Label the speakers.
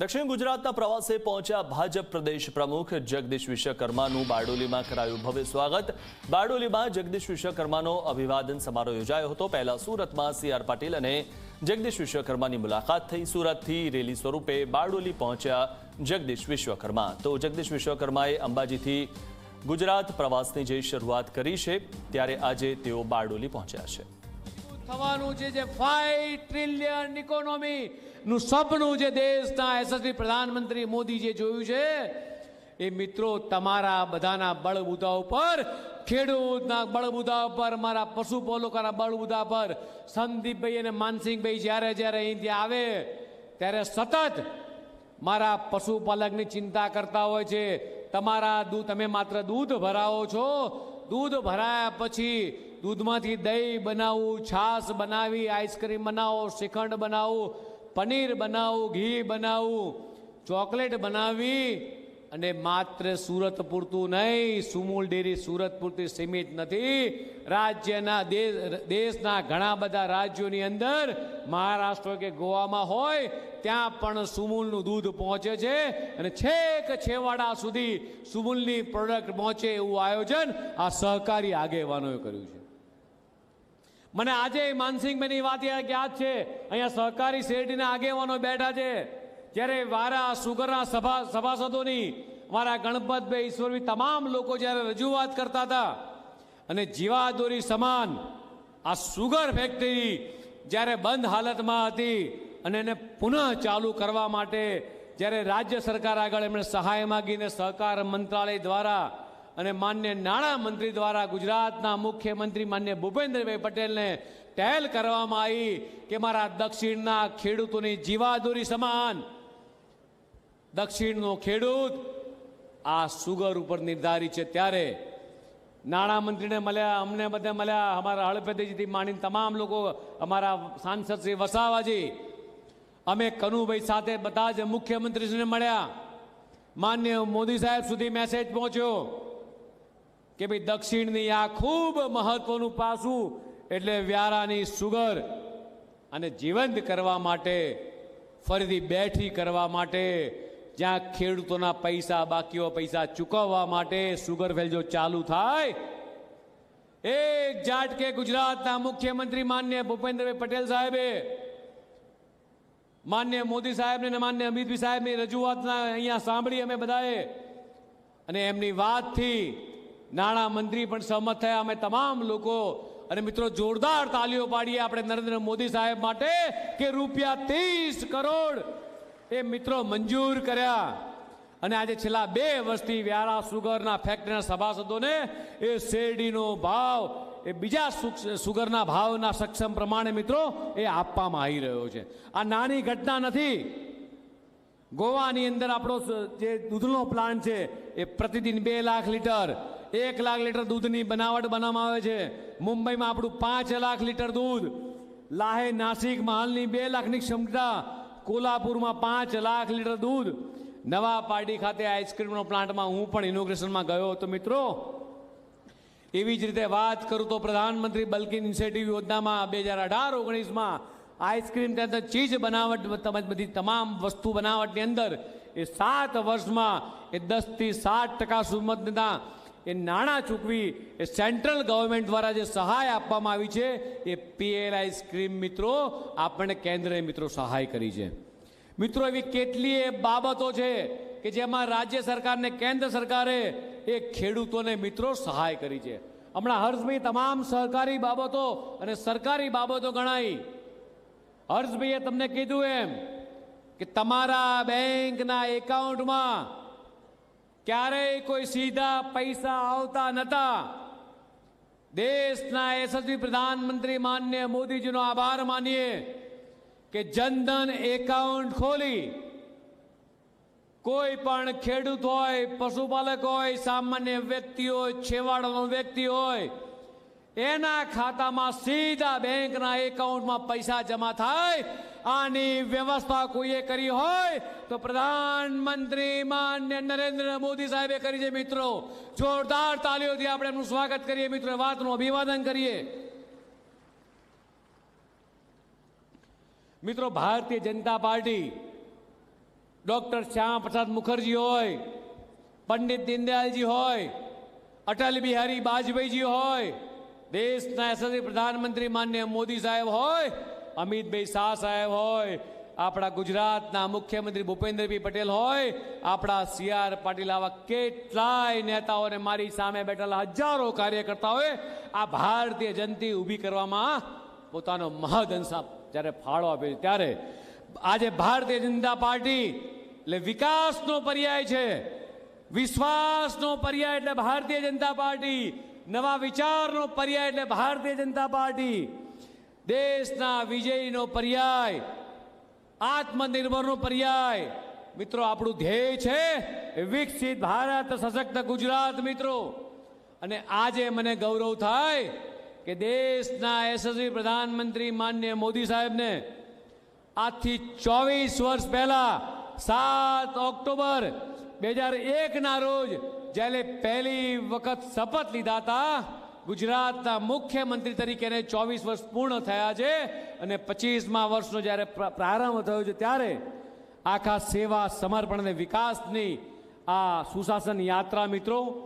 Speaker 1: દક્ષિણ ગુજરાતના પ્રવાસે પહોંચ્યા ભાજપ પ્રદેશ પ્રમુખ જગદીશ વિશ્વકર્માનું બારડોલીમાં કરાયું ભવ્ય સ્વાગત. બારડોલીમાં જગદીશ વિશ્વકર્માનો અભિવાદન સમારોહ યોજાયો હતો. પહેલા સુરતમાં સી આર પાટીલ અને જગદીશ વિશ્વકર્માની મુલાકાત થઈ. સુરતથી રેલી સ્વરૂપે બારડોલી પહોંચ્યા જગદીશ વિશ્વકર્મા. તો જગદીશ વિશ્વકર્માએ અંબાજીથી ગુજરાત પ્રવાસની જે શરૂઆત કરી છે, ત્યારે આજે તેઓ બારડોલી પહોંચ્યા છે.
Speaker 2: થવાનું છે જે ફાઈવ ટ્રિલિયન ઇકોનોમી નું સપનું જે દેશના યશસ્વી પ્રધાનમંત્રી મોદી જે જોયું છે, એ મિત્રો તમારા બધાના બળબુદા ઉપર, ખેડૂતના બળબુદા ઉપર, મારા પશુપાલકોના બળબુદા પર સંદીપભાઈ અને માનસિંહભાઈ જ્યારે જ્યારે અહીંથી આવે, ત્યારે સતત મારા પશુપાલકની ચિંતા કરતા હોય છે. તમારા દૂધ, તમે માત્ર દૂધ ભરાવો છો. દૂધ ભરાયા પછી દૂધમાંથી દહીં બનાવવું છાશ બનાવી આઈસ્ક્રીમ બનાવો, શ્રીખંડ બનાવવું પનીર બનાવવું ઘી બનાવવું ચોકલેટ બનાવી અને માત્ર સુરત પૂરતું નહીં, સુમૂલ ડેરી સુરત પૂરતી સીમિત નથી. રાજ્યના દેશ દેશના ઘણા બધા રાજ્યોની અંદર, મહારાષ્ટ્ર કે ગોવામાં હોય, ત્યાં પણ સુમૂલનું દૂધ પહોંચે છે. અને છેક છેવાડા સુધી સુમૂલની પ્રોડક્ટ પહોંચે એવું આયોજન આ સહકારી આગેવાનોએ કર્યું છે. મને આજે માનસિંહભાઈની વાત યાદ યાદ છે, અહીંયા સહકારી શેરડીના આગેવાનો બેઠા છે. જ્યારે વારા સુગરના સભા સભાસદોની મારા ગણપતભાઈ ઈશ્વરભાઈ તમામ લોકો જ્યારે રજૂઆત કરતા હતા, અને જીવાદોરી સમાન આ સુગર ફેક્ટરી જ્યારે બંધ હાલતમાં હતી અને એને પુનઃ ચાલુ કરવા માટે જ્યારે રાજ્ય સરકાર આગળ એમણે સહાય માગીને સહકાર મંત્રાલય દ્વારા અને માન્ય નાણાં મંત્રી દ્વારા ગુજરાતના મુખ્યમંત્રી માન્ય ભૂપેન્દ્રભાઈ પટેલને પહેલ કરવામાં આવી કે મારા દક્ષિણના ખેડૂતોની જીવાદોરી સમાન. દક્ષિણનો ખેડૂત આ સુગર ઉપર નિર્ધારિત છે ત્યારે નાણામંત્રીને મળ્યા, અમને બધે મળ્યા, અમારા હળપતિજીથી માંડીને તમામ લોકો, અમારા સાંસદ શ્રી વસાવાજી, અમે કનુભાઈ સાથે બધા જ મુખ્યમંત્રીશ્રીને મળ્યા. માન્ય મોદી સાહેબ સુધી મેસેજ પહોંચ્યો. કે ભાઈ દક્ષિણની આ ખૂબ મહત્વનું પાસું એટલે વ્યારાની સુગર અને જીવંત કરવા માટે, ફરીથી બેઠી કરવા માટે, જ્યાં ખેડૂતોના પૈસા, બાકીઓ પૈસા ચૂકવવા માટે સુગર વેલ જો ચાલુ થાય, એક ઝાટકે ગુજરાતના મુખ્યમંત્રી માન્ય ભૂપેન્દ્રભાઈ પટેલ સાહેબે, માન્ય મોદી સાહેબને માન્ય અમિતભાઈ સાહેબની રજૂઆતના અહીંયા સાંભળી અમે બધાએ, અને એમની વાતથી મંત્રી પણ સહમત થયા. અમે તમામ લોકો અને મિત્રો જોરદાર તાલીઓ પાડીએ આપણે નરેન્દ્ર મોદી સાહેબ માટે કે રૂપિયા ત્રીસ કરોડ એ મિત્રો મંજૂર કર્યા. અને આજે છેલ્લા બે વર્ષથી વ્યારા સુગરના ફેક્ટરીના સભાસદોને એ શેરડીનો ભાવ, એ બીજા સુગરના ભાવના સક્ષમ પ્રમાણે મિત્રો એ આપવામાં આવી રહ્યો છે. આ નાની ઘટના નથી. ગોવાની અંદર આપણો જે દૂધનો પ્લાન્ટ છે, એ પ્રતિદિન બે લાખ લીટર એક લાખ લીટર દૂધની બનાવટ બનાવવામાં આવે છે. મુંબઈમાં આપણું પાંચ લાખ લીટર દૂધ. લાહે નાસિકમાં હાલની બે લાખની ક્ષમતા. કોલ્હાપુરમાં પાંચ લાખ લીટર દૂધ. નવા પાર્ટી ખાતે આઈસ્ક્રીમનો પ્લાન્ટમાં હું પણ ઇનોગ્રેશનમાં ગયો હતો મિત્રો. એવી જ રીતે વાત કરું તો પ્રધાનમંત્રી બલ્કિન ઇન્સેટિવ યોજનામાં બે હજાર અઢાર, ઓગણીસમાં આઈસ્ક્રીમ ત્યાં ચીજ બનાવટ બધી તમામ વસ્તુ બનાવટની અંદર એ સાત વર્ષમાં એ દસથી સાત ટકા સુમતના એ નાણાં ચૂકવી એ સેન્ટ્રલ ગવર્મેન્ટ દ્વારા જે સહાય આપવામાં આવી છે, એ પીએલ સ્કીમ મિત્રો આપણને કેન્દ્રએ મિત્રો સહાય કરી છે. મિત્રો, એવી કેટલીય બાબતો છે કે જેમાં રાજ્ય સરકારને કેન્દ્ર સરકારે એ ખેડૂતોને મિત્રો સહાય કરી છે. હમણાં હર્ષભાઈ તમામ સહકારી બાબતો અને સરકારી બાબતો ગણાઈ. હર્ષભાઈએ તમને કીધું એમ કે તમારા બેંકના એકાઉન્ટમાં ક્યારેય કોઈ સીધા પૈસા આવતા નતા. દેશના યશસ્વી પ્રધાનમંત્રી માન્ય મોદીજીનો આભાર માનીએ કે જનધન એકાઉન્ટ ખોલી. કોઈ પણ ખેડૂત હોય, પશુપાલક હોય, સામાન્ય વ્યક્તિ હોય, છેવાડાનો વ્યક્તિ હોય, એના ખાતામાં સીધા બેંકના એકાઉન્ટમાં પૈસા જમા થાય આની વ્યવસ્થા કોઈએ કરી હોય તો પ્રધાનમંત્રી માન્ય નરેન્દ્ર મોદી સાહેબે કરી છે મિત્રો જોરદાર તાલીઓથી આપણે એમનું સ્વાગત કરીએ મિત્રો એ વાતનું અભિવાદન કરીએ મિત્રો ભારતીય જનતા પાર્ટી ડોક્ટર શ્યામ પ્રસાદ મુખર્જી હોય પંડિત દીનદયાલજી હોય અટલ બિહારી વાજપેયીજી હોય દેશના યશસ્વી પ્રધાનમંત્રી માન્ય મોદી સાહેબ હોય અમિતભાઈ શાહ સાહેબ હોય, આપણા ગુજરાતના મુખ્યમંત્રી ભૂપેન્દ્રભાઈ પટેલ હોય, આપણા સી આર પાટીલ આવા કેટલાય નેતાઓને મારી સામે બેઠેલા હજારો કાર્યકર્તાઓએ આ ભારતીય જનતી ઊભી કરવામાં પોતાનો મહદઅંશ જ્યારે ફાળો આપ્યો ત્યારે. આજે ભારતીય જનતા પાર્ટી, એટલે વિકાસનો પર્યાય છે. વિશ્વાસનો પર્યાય એટલે ભારતીય જનતા પાર્ટી. નવા વિચારનો પર્યાય એટલે ભારતીય જનતા પાર્ટી. દેશના વિજયનો પર્યાય, આત્મનિર્ભરનો પર્યાય. મિત્રો, આપણું ધ્યેય છે વિકસિત ભારત, સશક્ત ગુજરાત, મિત્રો. અને આજે મને ગૌરવ થાય કે દેશના યશસ્વી પ્રધાનમંત્રી માન્ય મોદી સાહેબને આજથી ચોવીસ વર્ષ પહેલા સાત ઓક્ટોબર બે હજાર એકના રોજ જ્યારે પહેલી વખત શપથ લીધા હતા ગુજરાતના મુખ્યમંત્રી તરીકે ચોવીસ વર્ષ પૂર્ણ થયા છે અને પચીસમા વર્ષનો જ્યારે પ્રારંભ થયો છે ત્યારે આખા સેવા સમર્પણ અને વિકાસની આ સુશાસન યાત્રા મિત્રો